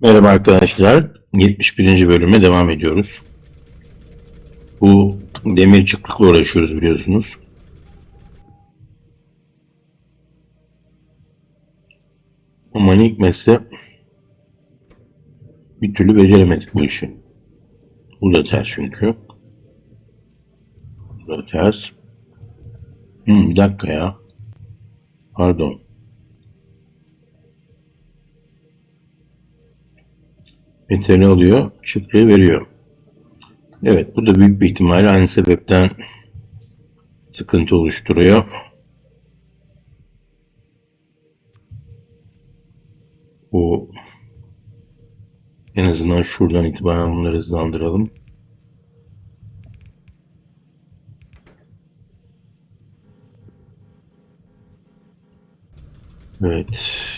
Merhaba arkadaşlar. 71. bölüme devam ediyoruz. Bu demir çıklıkla uğraşıyoruz biliyorsunuz. Ama ne hikmetse bir türlü beceremedik bu işi. Bu da ters çünkü. Bu da ters. Hmm, bir dakika ya. Pardon. Metali alıyor, çıktığı veriyor. Evet, bu da büyük bir ihtimalle aynı sebepten sıkıntı oluşturuyor. Bu en azından şuradan itibaren bunları hızlandıralım. Evet.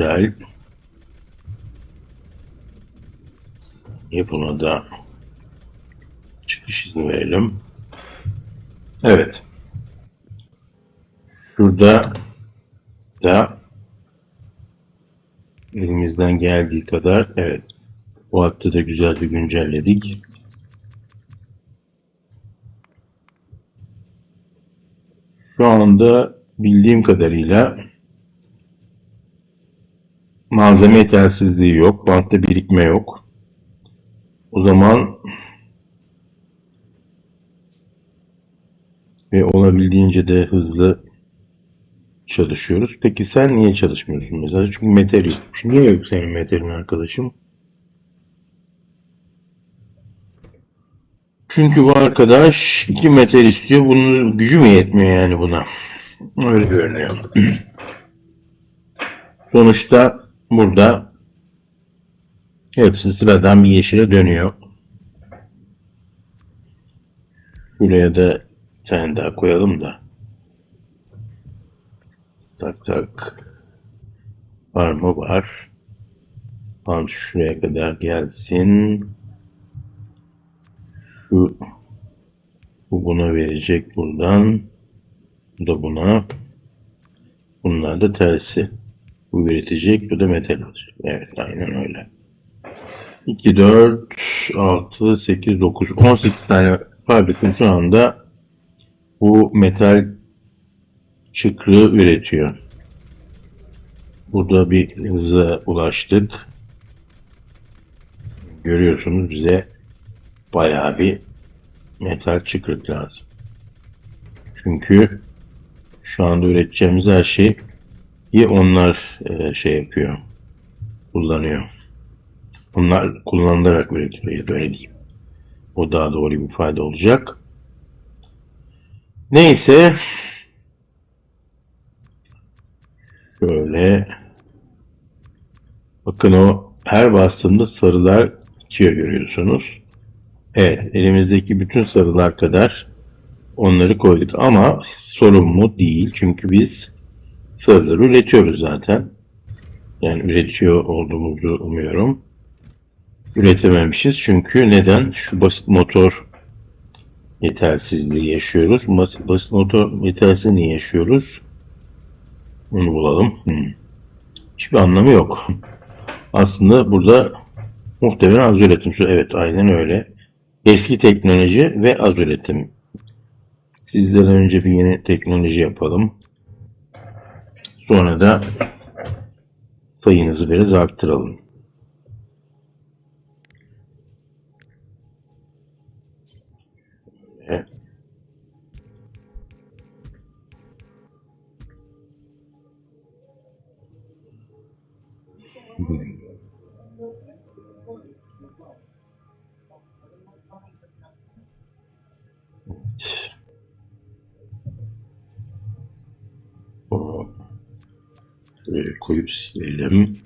Güzel. Yapıma da çıkış izni verelim. Evet. Şurada da elimizden geldiği kadar evet bu hattı da güzel bir güncelledik. Şu anda bildiğim kadarıyla malzeme yetersizliği yok. Bankta birikme yok. O zaman ve olabildiğince de hızlı çalışıyoruz. Peki sen niye çalışmıyorsun mesela? Çünkü metal yokmuş. Niye yok senin metalin arkadaşım? Çünkü bu arkadaş iki metal istiyor. Bunun gücü mü yetmiyor yani buna? Öyle görünüyor. Sonuçta burada hepsi sıradan bir yeşile dönüyor. Şuraya da bir tane daha koyalım da. Tak tak. Var mı? Var. Tamam şuraya kadar gelsin. Şu bu buna verecek buradan. Bu da buna. Bunlar da tersi. Bu üretecek, bu da metal alacak. Evet, aynen öyle. 2, 4, 6, 8, 9, 18 tane fabrika şu anda bu metal çıkrığı üretiyor. Burada bir hıza ulaştık. Görüyorsunuz bize bayağı bir metal çıkrık lazım. Çünkü şu anda üreteceğimiz her şey iyi onlar e, şey yapıyor, kullanıyor. Onlar kullanılarak üretiyor ya da öyle diyeyim. O daha doğru bir fayda olacak. Neyse. Şöyle. Bakın o her bastığında sarılar bitiyor görüyorsunuz. Evet elimizdeki bütün sarılar kadar onları koyduk ama sorun mu değil. Çünkü biz sarıları üretiyoruz zaten. Yani üretiyor olduğumuzu umuyorum. Üretememişiz çünkü neden? Şu basit motor yetersizliği yaşıyoruz. Basit, basit motor yetersizliği yaşıyoruz? Onu bulalım. Hmm. Hiçbir anlamı yok. Aslında burada muhtemelen az üretim. Evet aynen öyle. Eski teknoloji ve az üretim. Sizden önce bir yeni teknoloji yapalım. Sonra da sayınızı biraz arttıralım. Böyle koyup silelim.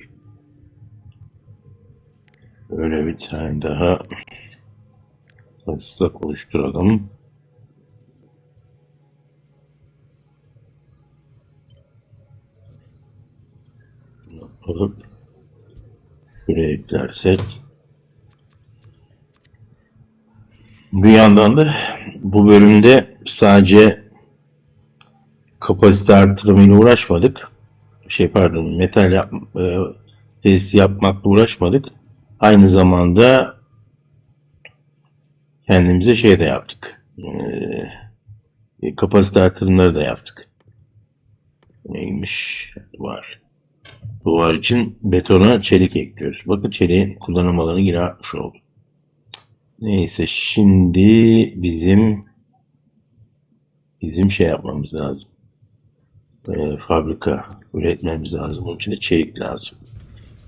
Böyle bir tane daha ıslak oluşturalım. Alıp şuraya eklersek bir yandan da bu bölümde sadece kapasite arttırmayla uğraşmadık. Şey pardon metal yap, e, tesisi yapmakla uğraşmadık. Aynı zamanda kendimize şey de yaptık. E, kapasite artırımları da yaptık. Neymiş? Duvar. Duvar için betona çelik ekliyoruz. Bakın çeliğin kullanım alanı yine artmış oldu. Neyse şimdi bizim bizim şey yapmamız lazım. E, fabrika üretmemiz lazım. Onun için de çelik lazım.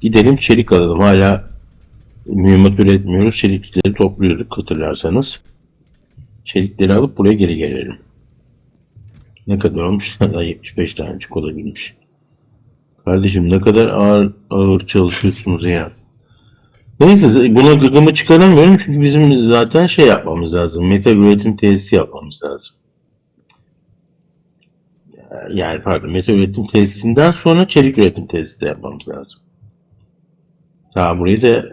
Gidelim çelik alalım. Hala mühimmat üretmiyoruz. Çelikleri topluyorduk hatırlarsanız. Çelikleri alıp buraya geri gelelim. Ne kadar olmuş? Daha 75 tanecik olabilmiş. Kardeşim ne kadar ağır ağır çalışıyorsunuz ya. Neyse buna gıgımı çıkaramıyorum çünkü bizim zaten şey yapmamız lazım. Metal üretim tesisi yapmamız lazım. Yani pardon metal üretim tesisinden sonra çelik üretim tesisi de yapmamız lazım. Daha burayı da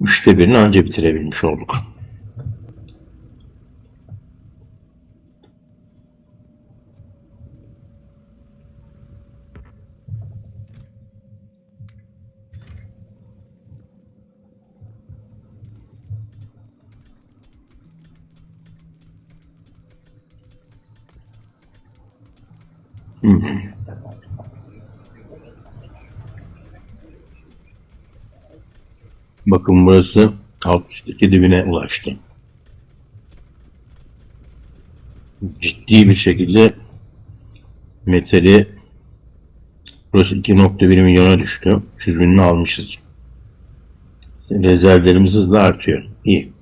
üçte birini anca bitirebilmiş olduk. Bakın burası alt üstteki dibine ulaştı. Ciddi bir şekilde metali burası 2.1 milyona düştü. 300 binini almışız. Rezervlerimiz hızla artıyor. İyi.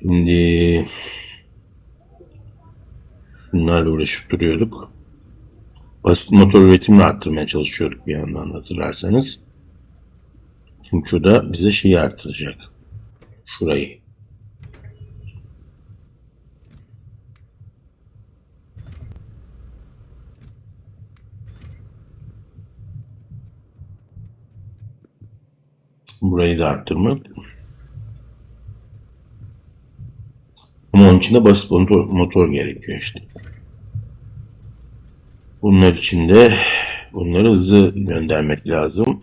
Şimdi şunlarla uğraşıp duruyorduk. Basit motor üretimini arttırmaya çalışıyorduk bir yandan hatırlarsanız. Çünkü şu da bize şeyi arttıracak. Şurayı. Burayı da arttırmak. Ama onun için de basit motor, motor gerekiyor işte. Bunlar için de bunları hızlı göndermek lazım.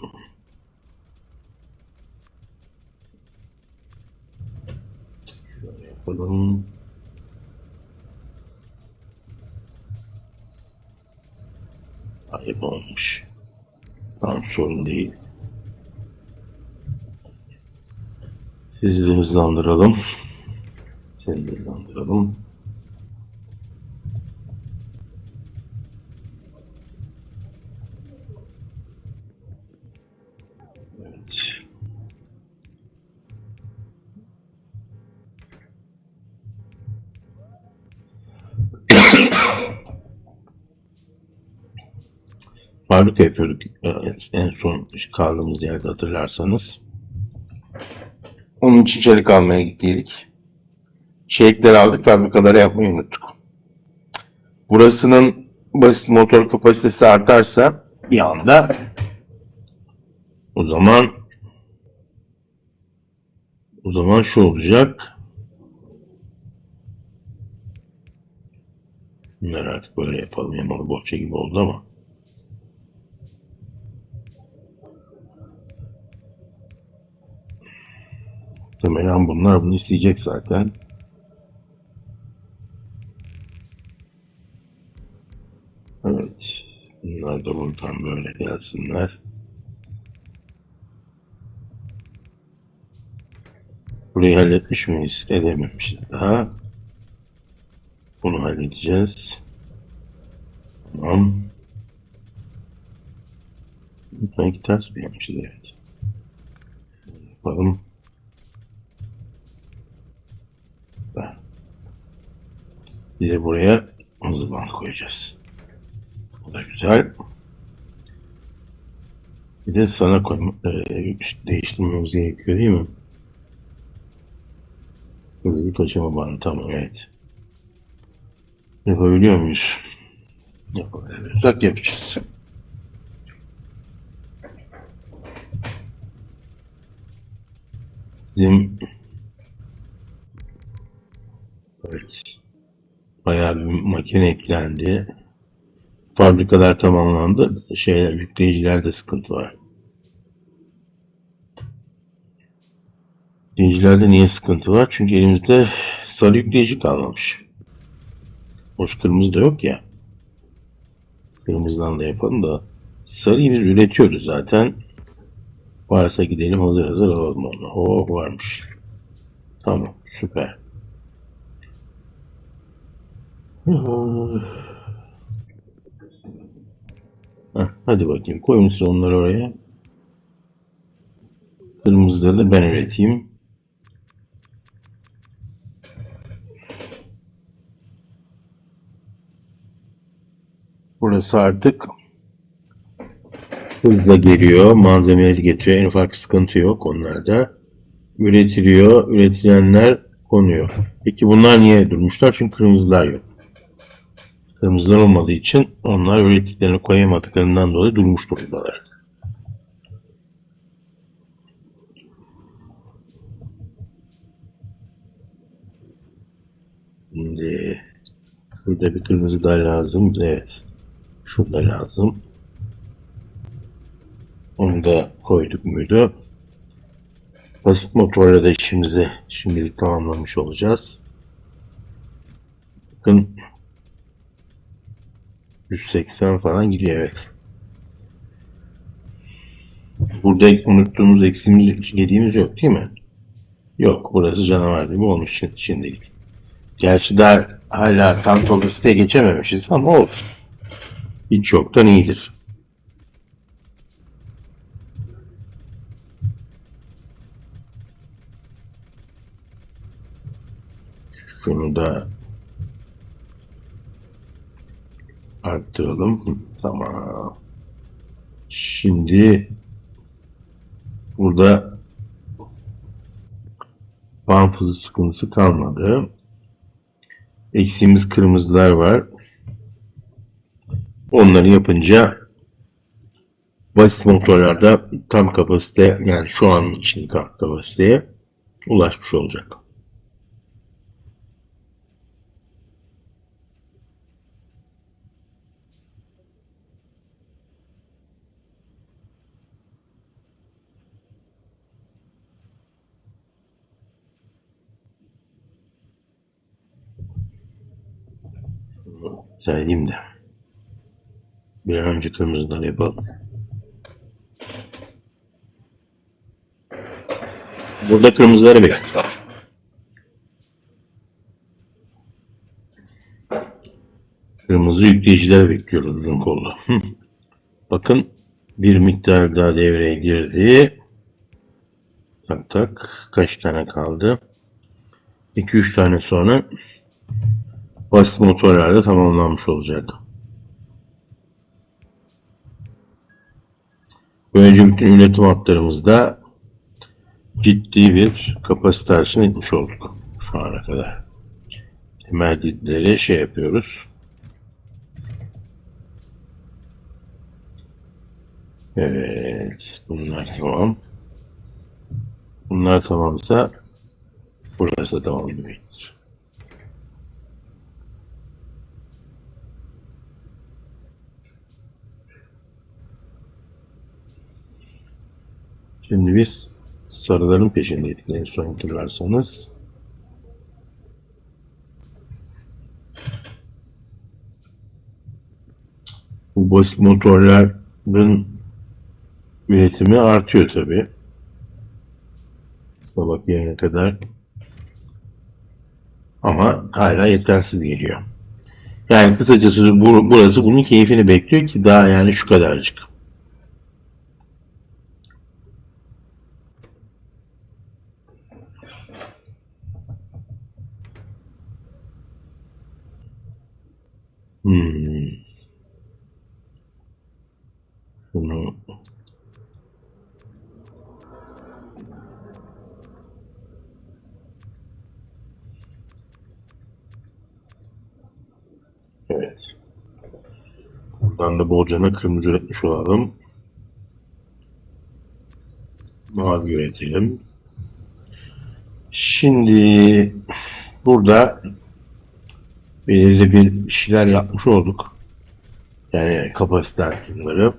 Şöyle yapalım. Ayıp olmuş. Tamam sorun değil. Sizi de hızlandıralım. De hızlandıralım. Evet. Fabrika yapıyorduk e, en son kaldığımız yerde hatırlarsanız. Onun için çelik almaya gittiydik. Çelikleri aldık, fabrikalara yapmayı unuttuk. Burasının basit motor kapasitesi artarsa bir anda o zaman o zaman şu olacak. Bunları artık böyle yapalım. Yamalı bohça gibi oldu ama. Muhtemelen bunlar bunu isteyecek zaten. Evet. Bunlar da buradan böyle gelsinler. Burayı halletmiş miyiz? Edememişiz daha. Bunu halledeceğiz. Tamam. Sanki ters bir yapmışız evet. Yapalım. Bir de buraya hızlı bant koyacağız. Bu da güzel. Bir de sana koyma, e, değiştirmemiz gerekiyor değil mi? Hızlı taşıma bandı tamam evet. Yapabiliyor muyuz? Yapabiliyorsak yapacağız. Bizim Evet. Bayağı bir makine eklendi. Fabrikalar tamamlandı. Şeyler, yükleyicilerde sıkıntı var. Yükleyicilerde niye sıkıntı var? Çünkü elimizde sarı yükleyici kalmamış. Hoş kırmızı da yok ya. Kırmızıdan da yapalım da sarıyı biz üretiyoruz zaten. Varsa gidelim hazır hazır alalım onu. Oh varmış. Tamam süper. Hadi bakayım koyun onları oraya. Kırmızıda da ben üreteyim. Burası artık hızla geliyor. Malzemeleri getiriyor. En ufak sıkıntı yok onlarda. Üretiliyor. Üretilenler konuyor. Peki bunlar niye durmuşlar? Çünkü kırmızılar yok. Kırmızılar olmadığı için onlar ürettiklerini koyamadıklarından dolayı durmuş durumdalar. Şimdi şurada bir kırmızı daha lazım. Evet. Şurada lazım. Onu da koyduk muydu? Basit motorla da işimizi şimdilik tamamlamış olacağız. Bakın 180 falan gidiyor evet. Burada unuttuğumuz eksiğimiz yediğimiz yok değil mi? Yok. Burası canavar gibi olmuş şi- şimdilik. Gerçi daha hala tam kapasiteye geçememişiz ama olsun. Hiç yoktan iyidir. Şunu da arttıralım. Tamam. Şimdi burada hızı sıkıntısı kalmadı. Eksiğimiz kırmızılar var. Onları yapınca basit motorlarda tam kapasite yani şu an için tam kapasiteye ulaşmış olacak. Söyleyeyim de. Bir an önce kırmızıları yapalım. Burada kırmızıları bekliyor. Kırmızı yükleyicileri bekliyoruz uzun kollu. Bakın bir miktar daha devreye girdi. Tak tak. Kaç tane kaldı? 2-3 tane sonra basit motorlarda tamamlanmış olacak. Böylece bütün üretim hatlarımızda ciddi bir kapasite artışını etmiş olduk şu ana kadar. Temel gridleri şey yapıyoruz. Evet, bunlar tamam. Bunlar tamamsa burası da tamam demektir. Şimdi biz sarıların peşindeydik en son hatırlarsanız. Bu basit motorların üretimi artıyor tabi. Sabah yerine kadar. Ama hala yetersiz geliyor. Yani kısacası bu, burası bunun keyfini bekliyor ki daha yani şu kadarcık. Hmm. Şunu Evet. Buradan da bolcana kırmızı üretmiş olalım. Mavi üretelim. Şimdi burada belirli bir şeyler yapmış olduk. Yani kapasite artımları.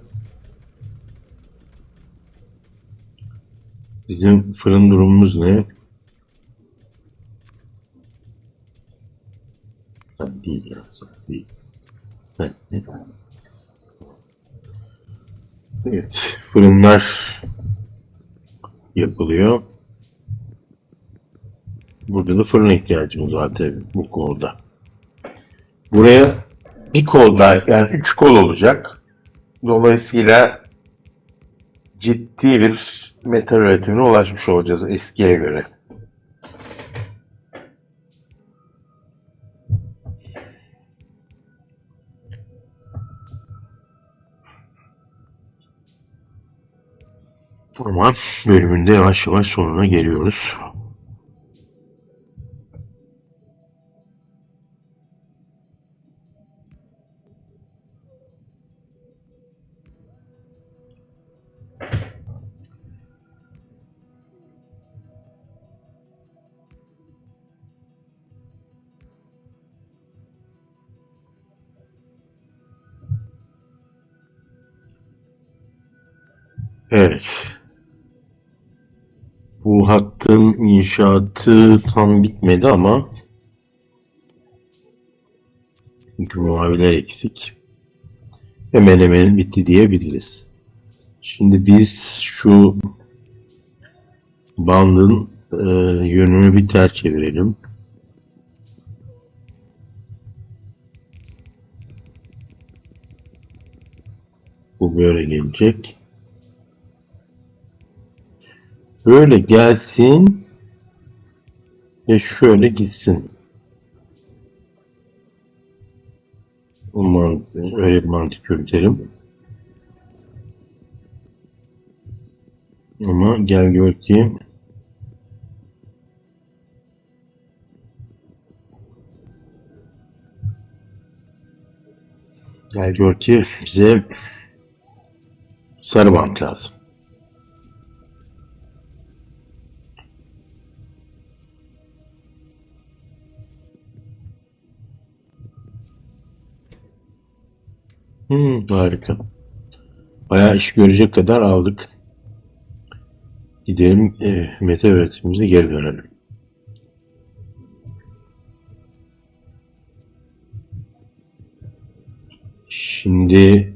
Bizim fırın durumumuz ne? Sen değil ya, sen değil. Sen ne? Evet, fırınlar yapılıyor. Burada da fırına ihtiyacımız var tabii bu kolda. Buraya bir kol daha yani üç kol olacak. Dolayısıyla ciddi bir metal üretimine ulaşmış olacağız eskiye göre. Ama bölümünde yavaş yavaş sonuna geliyoruz. Hattın inşaatı tam bitmedi ama çünkü maviler eksik. Hemen hemen bitti diyebiliriz. Şimdi biz şu bandın e, yönünü bir ters çevirelim. Bu böyle gelecek. Böyle gelsin ve şöyle gitsin. Man- öyle bir mantık yürütelim. Ama gel gör ki gel gör ki bize sarı bant lazım. Hmm, harika. Bayağı iş görecek kadar aldık. Gidelim e, meta üretimimize geri dönelim. Şimdi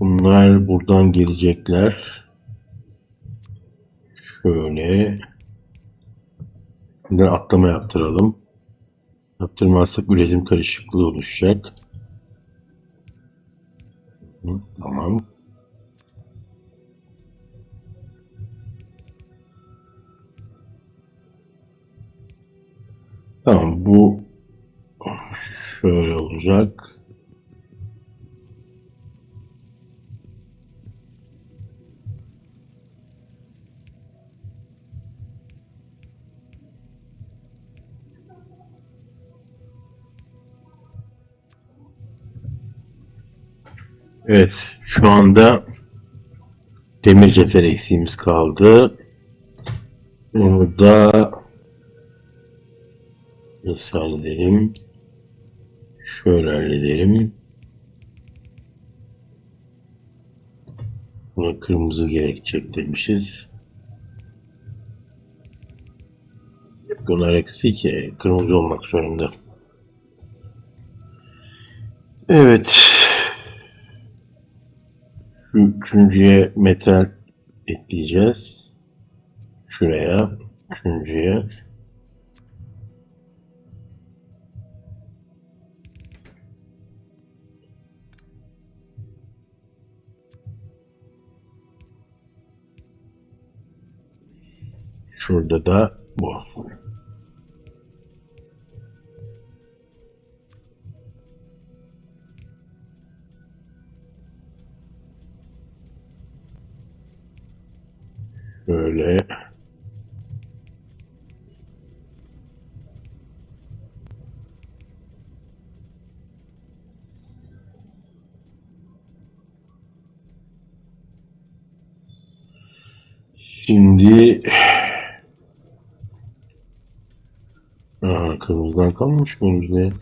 bunlar buradan gelecekler. Şöyle bir atlama yaptıralım. Yaptırmazsak üretim karışıklığı oluşacak. Hı, Tamam. Tamam bu şöyle olacak. Evet şu anda demir cefer eksiğimiz kaldı. Onu da nasıl halledelim? Şöyle halledelim. Buna kırmızı gerekecek demişiz. Bunun alakası ki kırmızı olmak zorunda. Evet. Üçüncüye metal ekleyeceğiz. Şuraya. Üçüncüye. Şurada da bu. Böyle. Şimdi Aha, kırmızıdan kalmamış mı bizde?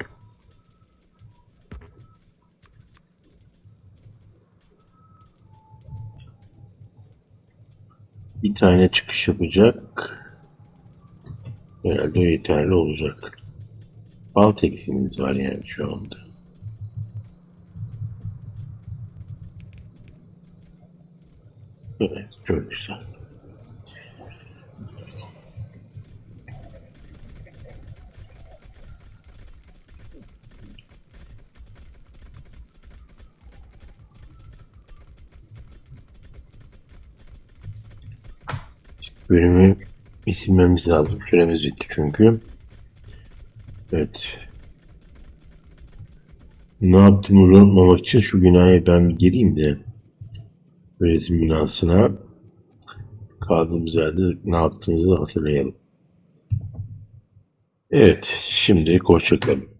Tane çıkış yapacak. Herhalde yeterli olacak. Alt eksiğimiz var yani şu anda. Evet, çok güzel. Bölümü bitirmemiz lazım. Süremiz bitti çünkü. Evet. Ne yaptığımı unutmamak için şu binaya ben gireyim de öğretim binasına kaldığımız yerde ne yaptığımızı hatırlayalım. Evet, şimdi hoşçakalın.